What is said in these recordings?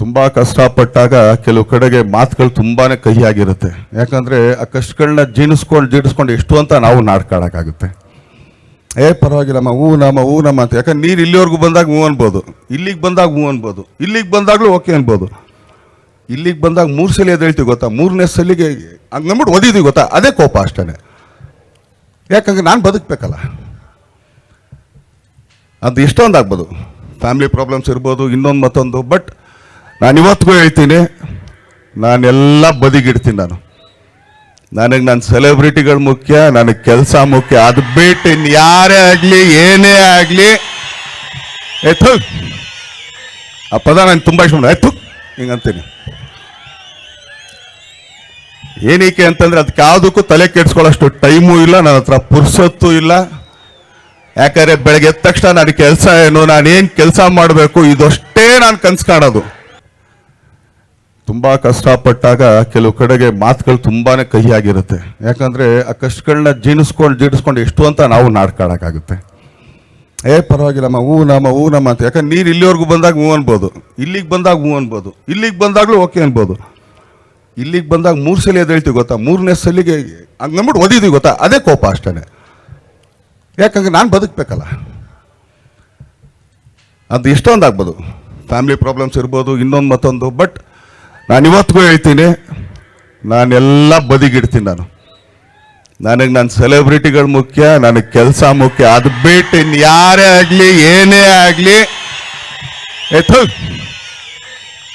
ತುಂಬ ಕಷ್ಟಪಟ್ಟಾಗ ಕೆಲವು ಕಡೆಗೆ ಮಾತುಗಳು ತುಂಬಾನೇ ಕಹಿಯಾಗಿರುತ್ತೆ. ಯಾಕಂದ್ರೆ ಆ ಕಷ್ಟಗಳನ್ನ ಜೀಣಿಸ್ಕೊಂಡು ಜೀರ್ಣಿಸ್ಕೊಂಡು ಎಷ್ಟು ಅಂತ ನಾವು ನಾಡ್ಕಾಡಕ್ಕಾಗುತ್ತೆ ಏ ಪರವಾಗಿಲ್ಲಮ್ಮ ಹೂ, ನಮ್ಮ ಹೂ, ನಮ್ಮ ಅಂತ. ಯಾಕಂದ್ರೆ ನೀರು ಇಲ್ಲಿವರೆಗೂ ಬಂದಾಗ ಹೂ ಅನ್ಬೋದು. ಇಲ್ಲಿಗೆ ಬಂದಾಗ ಹೂ ಅನ್ಬೋದು. ಇಲ್ಲಿಗೆ ಬಂದಾಗಲೂ ಓಕೆ ಅನ್ಬೋದು. ಇಲ್ಲಿಗೆ ಬಂದಾಗ ಮೂರು ಸಲ ಎದ್ದೇಳ್ತೀವಿ ಗೊತ್ತಾ? ಮೂರನೇ ಸಲಿಗೆ ಹಂಗೆ ನಂಬಿಟ್ಟು ಓದಿದ್ದೀವಿ ಗೊತ್ತಾ? ಅದೇ ಕೋಪ ಅಷ್ಟೇ ಯಾಕಂದ್ರೆ ನಾನು ಬದುಕಬೇಕಲ್ಲ. ಅದು ಎಷ್ಟೊಂದು ಆಗ್ಬೋದು. ಫ್ಯಾಮಿಲಿ ಪ್ರಾಬ್ಲಮ್ಸ್ ಇರ್ಬೋದು, ಇನ್ನೊಂದು ಮತ್ತೊಂದು, ಬಟ್ ನಾನು ಇವತ್ತಿಗೂ ಹೇಳ್ತೀನಿ ನಾನೆಲ್ಲ ಬದಿಗಿಡ್ತೀನಿ ನಾನು. ನನಗೆ ನನ್ನ ಸೆಲೆಬ್ರಿಟಿಗಳು ಮುಖ್ಯ, ನನಗೆ ಕೆಲಸ ಮುಖ್ಯ. ಅದು ಬಿಟ್ಟು ಇನ್ನು ಯಾರೇ ಆಗಲಿ, ಏನೇ ಆಗಲಿ, ಎತ್ತು. ಆ ಪದ ನಾನು ತುಂಬ ಇಷ್ಟ ಎತ್ತು. ಹಿಂಗಂತೀನಿ. ಏನಕ್ಕೆ ಅಂತಂದ್ರೆ ಅದಕ್ಕೆ ಯಾವುದಕ್ಕೂ ತಲೆ ಕೆಡ್ಸ್ಕೊಳ್ಳೋಷ್ಟು ಟೈಮು ಇಲ್ಲ, ನನ್ನ ಹತ್ರ ಪುರ್ಸೊತ್ತು ಇಲ್ಲ. ಯಾಕಂದರೆ ಬೆಳಗ್ಗೆ ಎದ್ದ ತಕ್ಷಣ ನಾನು ಕೆಲಸ ಏನು ನಾನೇನು ಕೆಲಸ ಮಾಡಬೇಕು, ಇದಷ್ಟೇ ನಾನು ಕನ್ಸು ಕಾಣೋದು. ತುಂಬಾ ಕಷ್ಟಪಟ್ಟಾಗ ಕೆಲವು ಕಡೆಗೆ ಮಾತುಗಳು ತುಂಬಾನೇ ಕಹಿಯಾಗಿರುತ್ತೆ. ಯಾಕಂದ್ರೆ ಆ ಕಷ್ಟಗಳನ್ನ ಜೀಣಿಸ್ಕೊಂಡು ಜೀರ್ಣಿಸ್ಕೊಂಡು ಎಷ್ಟು ಅಂತ ನಾವು ನಾಡ್ಕಾಡಕ್ಕಾಗುತ್ತೆ ಏ ಪರವಾಗಿಲ್ಲಮ್ಮ ಹೂ ನಮ್ಮ ಹೂ ನಮ್ಮ ಅಂತ. ಯಾಕಂದ್ರೆ ನೀರು ಇಲ್ಲಿವರೆಗೂ ಬಂದಾಗ ಹೂ ಅನ್ಬೋದು. ಇಲ್ಲಿಗೆ ಬಂದಾಗ ಹೂ ಅನ್ಬೋದು. ಇಲ್ಲಿಗೆ ಬಂದಾಗಲೂ ಓಕೆ ಅನ್ಬೋದು. ಇಲ್ಲಿಗೆ ಬಂದಾಗ ಮೂರು ಸಲ ಎದ್ದೇಳ್ತೀವಿ ಗೊತ್ತಾ? ಮೂರನೇ ಸಲಿಗೆ ಹಂಗೆ ನಂಬಿಟ್ಟು ಓದಿದ್ದೀವಿ ಗೊತ್ತಾ? ಅದೇ ಕೋಪ ಅಷ್ಟೇ ಯಾಕಂದ್ರೆ ನಾನು ಬದುಕಬೇಕಲ್ಲ. ಅದು ಎಷ್ಟೊಂದಾಗ್ಬೋದು ಫ್ಯಾಮಿಲಿ ಪ್ರಾಬ್ಲಮ್ಸ್ ಇರ್ಬೋದು, ಇನ್ನೊಂದು ಮತ್ತೊಂದು ಬಟ್ ನಾನು ಇವತ್ತಿಗೂ ಹೇಳ್ತೀನಿ, ನಾನೆಲ್ಲ ಬದಿಗಿಡ್ತೀನಿ ನಾನು. ನನಗೆ ನನ್ನ ಸೆಲೆಬ್ರಿಟಿಗಳು ಮುಖ್ಯ, ನನಗೆ ಕೆಲಸ ಮುಖ್ಯ. ಅದು ಬಿಟ್ಟು ಇನ್ನು ಯಾರೇ ಆಗಲಿ, ಏನೇ ಆಗಲಿ, ಎತ್ತು.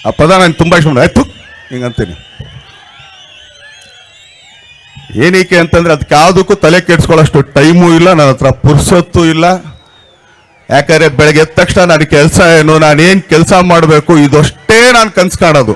ಆ ಪದ ನಾನು ತುಂಬ ಇಷ್ಟ ಎತ್ತು. ಹಿಂಗಂತೀನಿ. ಏನಕ್ಕೆ ಅಂತಂದ್ರೆ ಅದಕ್ಕೆ ಯಾವುದಕ್ಕೂ ತಲೆ ಕೆಡ್ಸ್ಕೊಳ್ಳೋಷ್ಟು ಟೈಮು ಇಲ್ಲ, ನನ್ನ ಹತ್ರ ಪುರ್ಸೊತ್ತು ಇಲ್ಲ. ಯಾಕಂದರೆ ಬೆಳಗ್ಗೆ ಎದ್ದ ತಕ್ಷಣ ನಾನು ಕೆಲಸ ಏನು, ನಾನೇನು ಕೆಲಸ ಮಾಡಬೇಕು, ಇದಷ್ಟೇ ನಾನು ಕನ್ಸು ಕಾಣೋದು.